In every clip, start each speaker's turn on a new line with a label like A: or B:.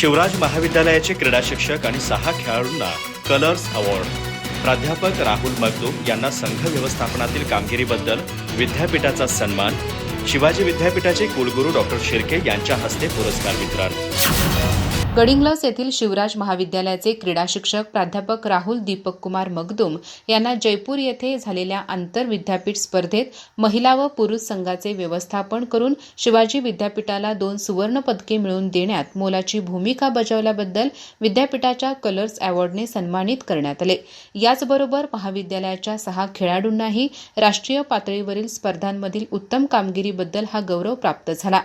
A: शिवराज महाविद्यालयाचे क्रीडा शिक्षक आणि सहा खेळाडूंना कलर्स अवॉर्ड. प्राध्यापक राहुल मगदूम यांना संघ व्यवस्थापनातील कामगिरीबद्दल विद्यापीठाचा सन्मान शिवाजी विद्यापीठाचे कुलगुरू डॉक्टर शिर्के यांच्या हस्ते पुरस्कार वितरण.
B: गडिंग्लस येथील शिवराज महाविद्यालयाचे क्रीडा शिक्षक प्राध्यापक राहुल दीपक कुमार मगदुम यांना जयपूर येथे झालेल्या आंतर विद्यापीठ स्पर्धेत महिला व पुरुष संघाचे व्यवस्थापन करून शिवाजी विद्यापीठाला दोन सुवर्ण पदके मिळवून देण्यात मोलाची भूमिका बजावल्याबद्दल विद्यापीठाच्या कलर्स अवॉर्डने सन्मानित करण्यात आले. याचबरोबर महाविद्यालयाच्या सहा खेळाडूंनाही राष्ट्रीय पातळीवरील स्पर्धांमधील उत्तम कामगिरीबद्दल हा गौरव प्राप्त झाला.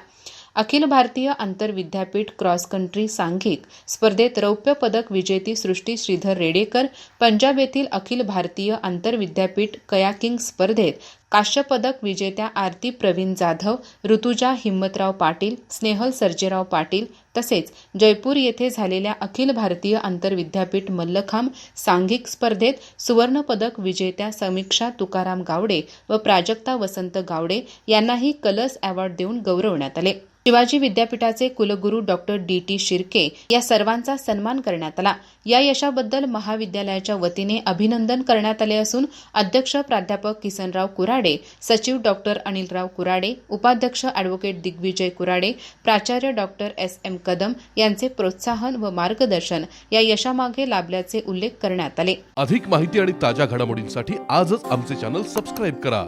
B: अखिल भारतीय आंतरविद्यापीठ क्रॉस कंट्री सांघिक स्पर्धेत रौप्य पदक विजेती सृष्टी श्रीधर रेडेकर पंजाब येथील अखिल भारतीय आंतरविद्यापीठ कयाकिंग स्पर्धेत काश्यपदक विजेत्या आरती प्रवीण जाधव ऋतुजा हिम्मतराव पाटील स्नेहल सर्जेराव पाटील तसेच जयपूर येथे झालेल्या अखिल भारतीय आंतरविद्यापीठ मल्लखांब सांघिक स्पर्धेत सुवर्णपदक विजेत्या समीक्षा तुकाराम गावडे व प्राजक्ता वसंत गावडे यांनाही कलर्स अवॉर्ड देऊन गौरवण्यात आले. शिवाजी विद्यापीठाचे कुलगुरू डॉक्टर डी. टी. शिर्के या सर्वांचा सन्मान करण्यात आला. या यशाबद्दल महाविद्यालयाच्या वतीने अभिनंदन करण्यात आले असून अध्यक्ष प्राध्यापक किसनराव कुराडे सचिव डॉक्टर अनिलराव कुराडे उपाध्यक्ष अॅडव्होकेट दिग्विजय कुराडे प्राचार्य डॉक्टर एस. एम. कदम यांचे प्रोत्साहन व मार्गदर्शन या यशामागे लाभल्याचे उल्लेख करण्यात आले.
C: अधिक माहिती आणि ताज्या घडामोडींसाठी आजच आमचे चॅनल सबस्क्राईब करा.